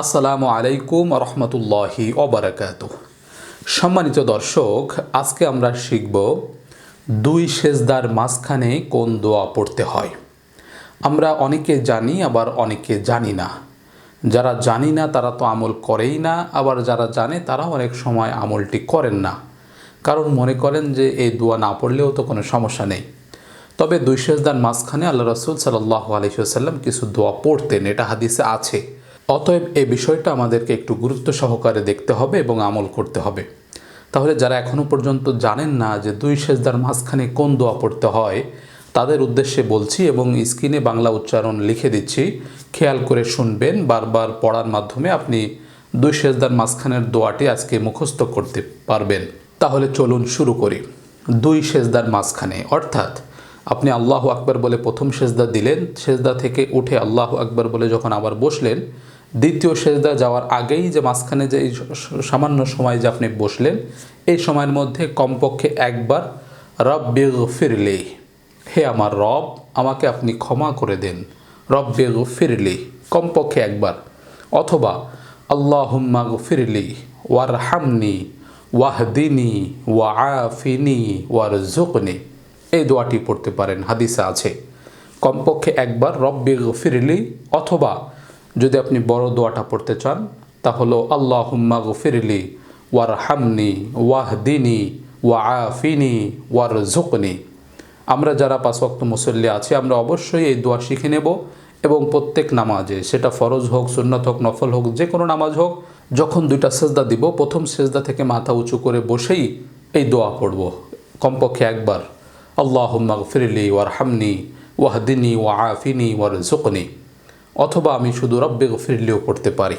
আসসালামু আলাইকুম রহমতুল্লাহি অবরাকাত সম্মানিত দর্শক, আজকে আমরা শিখব দুই সেজদার মাঝখানে কোন দোয়া পড়তে হয়। আমরা অনেকে জানি, আবার অনেকে জানি না। যারা জানি না, তারা তো আমল করেই না। আবার যারা জানে তারা অনেক সময় আমলটি করেন না। কারণ মনে করেন যে, এই দোয়া না পড়লেও তো কোনো সমস্যা নেই। তবে দুই সেজদার মাঝখানে আল্লাহ রসুল সাল্লাহ আলহিহাল্লাম কিছু দোয়া পড়তেন। এটা হাদিসে আছে। অতএব এই বিষয়টা আমাদেরকে একটু গুরুত্ব সহকারে দেখতে হবে এবং আমল করতে হবে। তাহলে যারা এখনও পর্যন্ত জানেন না যে দুই সেজদার মাঝখানে কোন দোয়া পড়তে হয়, তাদের উদ্দেশ্যে বলছি এবং স্ক্রিনে বাংলা উচ্চারণ লিখে দিচ্ছি। খেয়াল করে শুনবেন, বারবার পড়ার মাধ্যমে আপনি দুই সেজদার মাঝখানের দোয়াটি আজকে মুখস্থ করতে পারবেন। তাহলে চলুন শুরু করি। দুই সেজদার মাঝখানে, অর্থাৎ আপনি আল্লাহ আকবর বলে প্রথম সেজদা দিলেন, সেজদা থেকে উঠে আল্লাহ আকবর বলে যখন আবার বসলেন দ্বিতীয় সেজদা যাওয়ার আগেই যে মাঝখানে যে সামান্য সময় যে আপনি বসলেন, এই সময়ের মধ্যে কমপক্ষে একবার রব বেগ ফিরলে হে আমার রব, আমাকে আপনি ক্ষমা করে দেন। রব বেগ ফিরলি কমপক্ষে একবার। অথবা আল্লাহ হুম্মা ফিরলি ওয়ার হামনি ওয়াহদিনী ওয়া আফিনি ওয়ার জুকনি এই দোয়াটি পড়তে পারেন, হাদিসা আছে। কমপক্ষে একবার রব রব্বে গফিরলি, অথবা যদি আপনি বড় দোয়াটা পড়তে চান, তা হলো আল্লাহ হুম্মা গফিরলি ওয়ার হামনি ওয়াহদিনী ওয়া আফিনি ওয়ার ঝুকনি আমরা যারা পাঁচ ওয়াক্ত মুসল্লি আছি, আমরা অবশ্যই এই দোয়া শিখে নেব এবং প্রত্যেক নামাজে, সেটা ফরজ হোক, সুন্নত হোক, নফল হোক, যে কোনো নামাজ হোক, যখন দুইটা সেজদা দিব, প্রথম সেজদা থেকে মাথা উঁচু করে বসেই এই দোয়া পড়ব। কমপক্ষে একবার আল্লাহ ফিরলি ওয়ার হামনি ওয়াহদিনী ওয়া আফিনি ওয়ার জুকনি অথবা আমি শুধু রব্বে গফিরলিও পড়তে পারি।